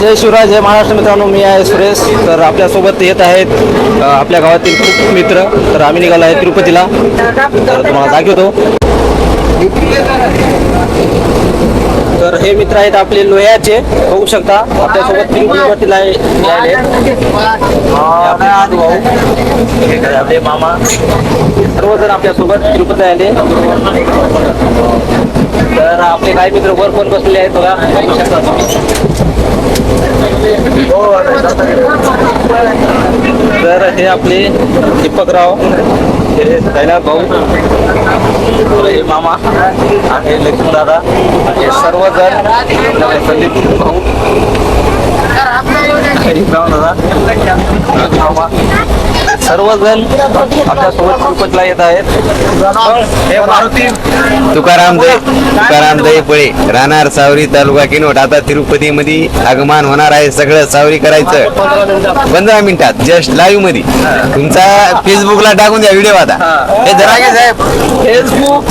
जय शिवराय जय महाराष्ट्र मित्रांनो मी आहे सुरेश. तर आपल्यासोबत येत आहेत आपल्या गावातील खूप मित्र. तर आम्ही निघालो आहे तिरुपतीला. तर तुम्हाला दाखवतो. तर हे मित्र आहेत आपले लोह्याचे. बघू शकता आपल्यासोबत तिरुपतीला मिळाले आपले आपले मामा. सर्वजण आपल्यासोबत तिरुपती आले. तर आपले काही मित्र वर पण बसलेले आहेत बघा. बघू शकता तर हे आपले दीपकराव हे दैनाथ भाऊ हे मामा आणि लक्ष्मी दादा हे सर्वजण संदीप भाऊ. दादा मामा. सर्वजण आपल्यासोबत तिरुपतीला येत आहेत. तुकाराम दे तुकाराम दहीपळे राहणार सावरी तालुका किनवट आता तिरुपती मध्ये आगमन होणार आहे सगळं सावरी करायचं. पंधरा मिनिटात जस्ट लाईव्हमध्ये. तुमचा फेसबुकला टाकून द्या व्हिडिओ आता. हे. जरागे साहेब. फेसबुक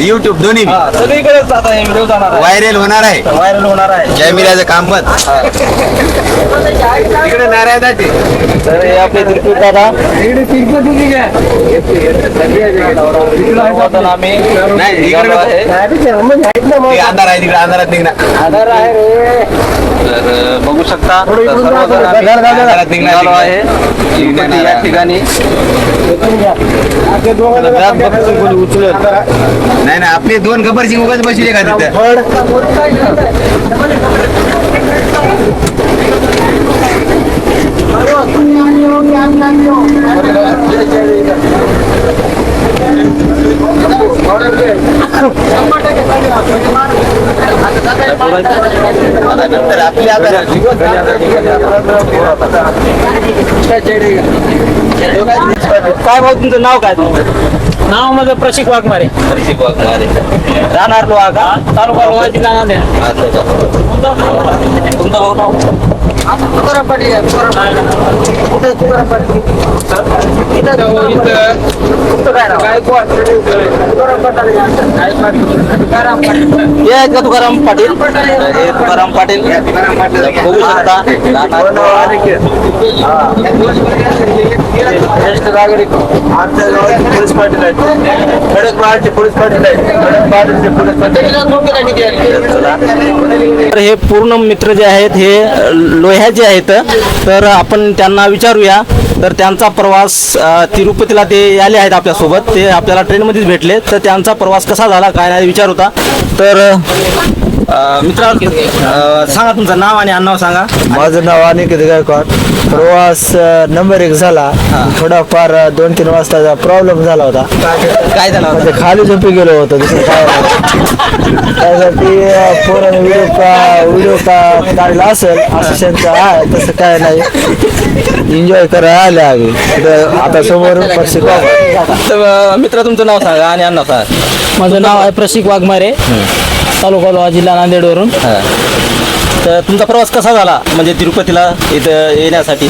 युट्यूब दोन्ही. सगळीकडेच आता व्हिडिओ जाणार आहे. व्हायरल होणार आहे. व्हायरल होणार आहे. कॅमेऱ्याचं काम बंद तिकडे नारायण तर हे आपले तिरुपती आम्ही इकडे निघालो आहे. अंधार आहे तिकडे अंधारात निघणार तर बघू शकता सर्वजण आम्ही अंधारात निघालो आहे या ठिकाणी उचलत नाही नाही आपली दोन गबरची उगाच बसली का तिथे काय भाऊ तुमचं नाव काय? तुमचं नाव माझं प्रशिक वाघमारे. हर्षिक वाघमारे. राहणार लोहा का? तालुका लोहा जिल्हा नांदेड तुमचं भाऊ नाव? हे आहेत का तुकाराम पाटील हे तुकाराम पाटील बघू शकता ज्येष्ठ नागरिक आमच्या गावाचे पोलीस पाटील आहेत खडक महाडचे पोलीस पाटील आहेत खडक महाडचे पोलीस पाटील तर हे पूर्ण मित्र जे आहेत हे लोह्याचे आहेत तर आपण त्यांना विचारूया. तर त्यांचा प्रवास तिरुपतीला ते आले आहेत आपल्यासोबत. ते आपल्याला ट्रेनमध्येच भेटले. तर त्यांचा प्रवास कसा झाला काय नाही विचार होता. तर मित्र सांगा तुमचं नाव आणि आडनाव सांगा. माझं नाव अनिकेत गायकवाड. प्रवास नंबर एक झाला. थोडाफार दोन तीन वाजताचा प्रॉब्लेम झाला होता. काय झालं होतं? म्हणजे खाली झोपी गेलो होतो दुसरं काय नाही. त्यासाठी पोराने व्हिडिओ का व्हिडिओ का काढला असेल असं आहे तसं काय नाही. एन्जॉय करायला आले आम्ही. इथं आता समोर पक्षी तर, अ, मित्र तुमचं नाव सांगा आणि आडनाव सांगा. माझं नाव आहे प्रशिक वाघमारे. तालुका लोहा जिल्हा नांदेडवरून. तर तुमचा प्रवास कसा झाला? म्हणजे तिरुपतीला इथं येण्यासाठी.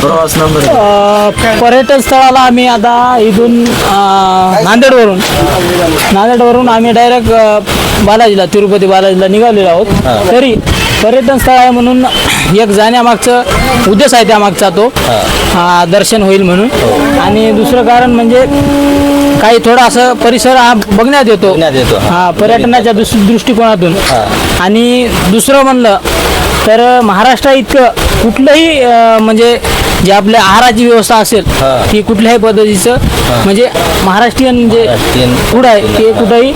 प्रवास नंबर अ, पर्यटन स्थळाला आम्ही आता इथून अ, नांदेडवरून. नांदेडवरून आम्ही डायरेक्ट बालाजीला तिरुपती बालाजीला निघालेलो आहोत. तरी पर्यटन स्थळ आहे म्हणून एक जाण्यामागचं उद्देश आहे त्यामागचा तो. दर्शन होईल म्हणून. आणि दुसरं कारण म्हणजे काही थोडा असं परिसर हा बघण्यात येतो. हा. पर्यटनाच्या दृष्- दृष्टिकोनातून. आणि दुसरं म्हणलं तर महाराष्ट्रा इतकं कुठलंही म्हणजे जे आपल्या आहाराची व्यवस्था असेल हा. ती कुठल्याही पद्धतीचं म्हणजे महाराष्ट्रीयन जे फूड आहे ते कुठंही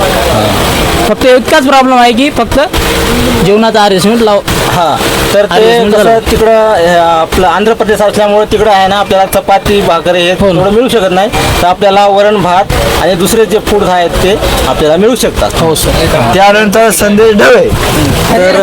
फक्त इतकाच प्रॉब्लेम आहे की फक्त जेवणाचा अरेंजमेंट लाव. हा. तर ते कसं. तिकडं हे आपलं आंध्र प्रदेश असल्यामुळे तिकडं आहे ना आपल्याला चपाती भाकर हे हो ना. थोडं मिळू शकत नाही. तर आपल्याला वरण भात आणि दुसरे जे फूड आहेत ते आपल्याला मिळू शकतात. हो सर त्यानंतर संदेश ढवळे तर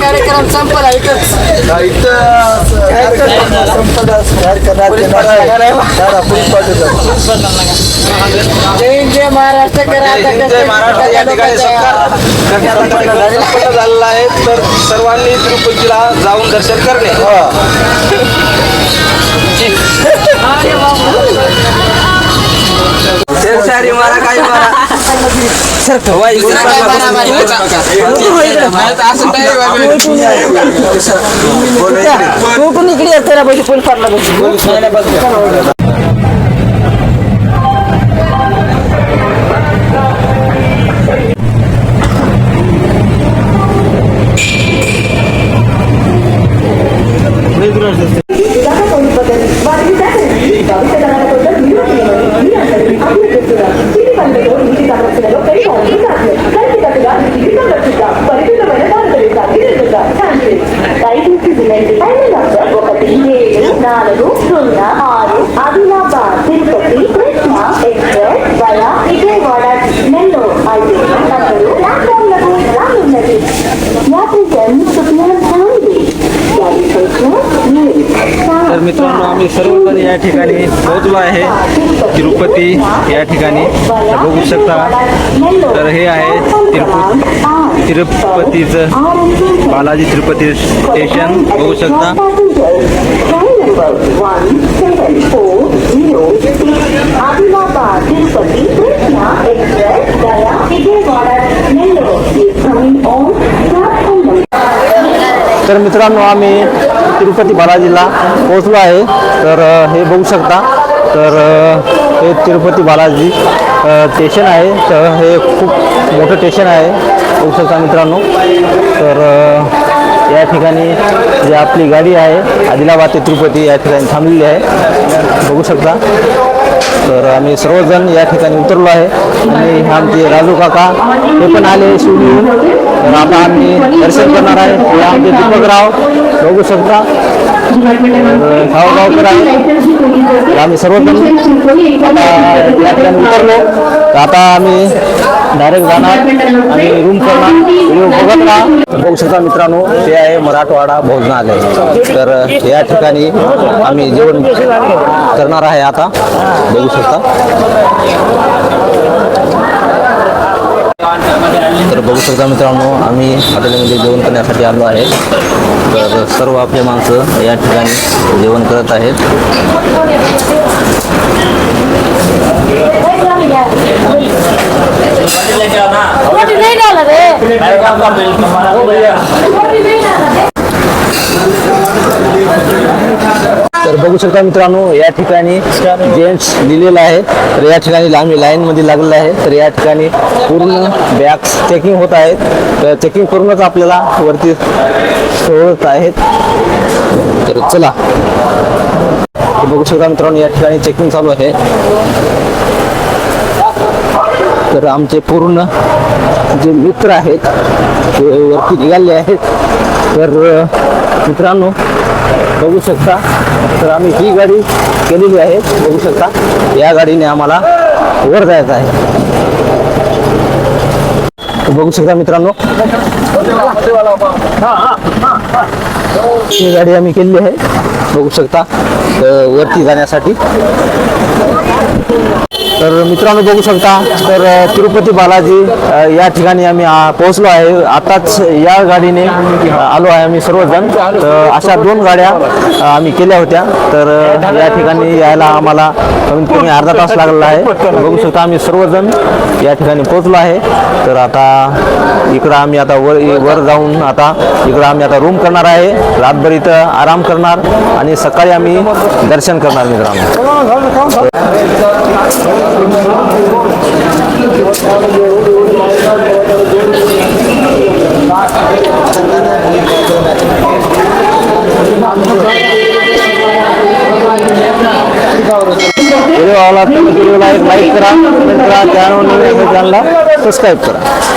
कार्यक्रम संपला? जय महाराष्ट्र जय झालेला आहे तर सर्वांनी तिरुपतीला जाऊन दर्शन करणे. शेरशारी मारा काही मारा सर वाई कोकण इकडे येतो ना पैसे पोलीस पाटला నాలుగు సున్నా ఆరు ఆదిలాబాద్ मित्रांनो आम्ही सर्वजण या ठिकाणी पोहोचलो आहे. तिरुपती या ठिकाणी. बघू शकता तर हे आहे तिरुपती तिरुपतीचं बालाजी तिरुपती स्टेशन. बघू शकता. तर मित्रांनो आम्ही तिरुपती बालाजीला पोहोचलो आहे. तर हे बघू शकता. तर हे तिरुपती बालाजी स्टेशन आहे. तर हे खूप मोठं स्टेशन आहे. बघू शकता मित्रांनो. तर या ठिकाणी जी आपली गाडी आहे आदिलाबाद ते तिरुपती या ठिकाणी थांबलेली आहे. बघू शकता. तर आम्ही सर्वजण या ठिकाणी उतरलो आहे. आणि हे आमचे राजू काका हे पण आले शिवलीहून तर आता आम्ही दर्शन करणार आहे. आमचे दीपकराव. बघू शकता तर गावगावकर करा तर आम्ही सर्वजण आता उतरलो. तर आता आम्ही डायरेक्ट जाणार आणि रूम करणार. व्हिडिओ बघत राहा. बघू शकता मित्रांनो ते आहे मराठवाडा भोजनालय. तर या ठिकाणी आम्ही जेवण करणार आहे आता. बघू शकता. तर बघू शकता मित्रांनो आम्ही हॉटेलमध्ये जेवण करण्यासाठी आलो आहे. तर सर्व आपले माणसं या ठिकाणी जेवण करत आहेत. तर बघू शकता मित्रांनो या ठिकाणी जेंट्स लिहिलेलं आहे. तर या ठिकाणी आम्ही लाईनमध्ये लागलेलं आहे. तर या ठिकाणी पूर्ण बॅग्स चेकिंग होत आहेत. तर चेकिंग करूनच आपल्याला वरती सोडत आहेत. तर चला. बघू शकता मित्रांनो या ठिकाणी चेकिंग चालू आहे. तर आमचे पूर्ण जे मित्र आहेत ते वरती निघाले आहेत. तर मित्रांनो बघू शकता. तर आम्ही ही गाडी केलेली आहे. बघू शकता. या गाडीने आम्हाला वर जायचं आहे. बघू शकता मित्रांनो. ही गाडी आम्ही केलेली आहे. बघू शकता. वरती जाण्यासाठी. तर मित्रांनो बघू शकता तर तिरुपती बालाजी या ठिकाणी आम्ही पोहोचलो आहे. आताच या गाडीने आलो आहे आम्ही सर्वजण. तर अशा दोन गाड्या आम्ही केल्या होत्या. तर या ठिकाणी यायला आम्हाला कमीत कमी अर्धा तास लागलेला आहे. तर बघू शकता आम्ही सर्वजण या ठिकाणी पोहोचलो आहे. तर आता इकडं आम्ही आता वर वर जाऊन आता इकडं आम्ही आता रूम करणार आहे. रातभर इथं आराम करणार आणि सकाळी आम्ही दर्शन करणार मित्रांनो. आवडला तर व्हिडिओला एक लाईक करा कमेंट करा चॅनल सबस्क्राईब करा.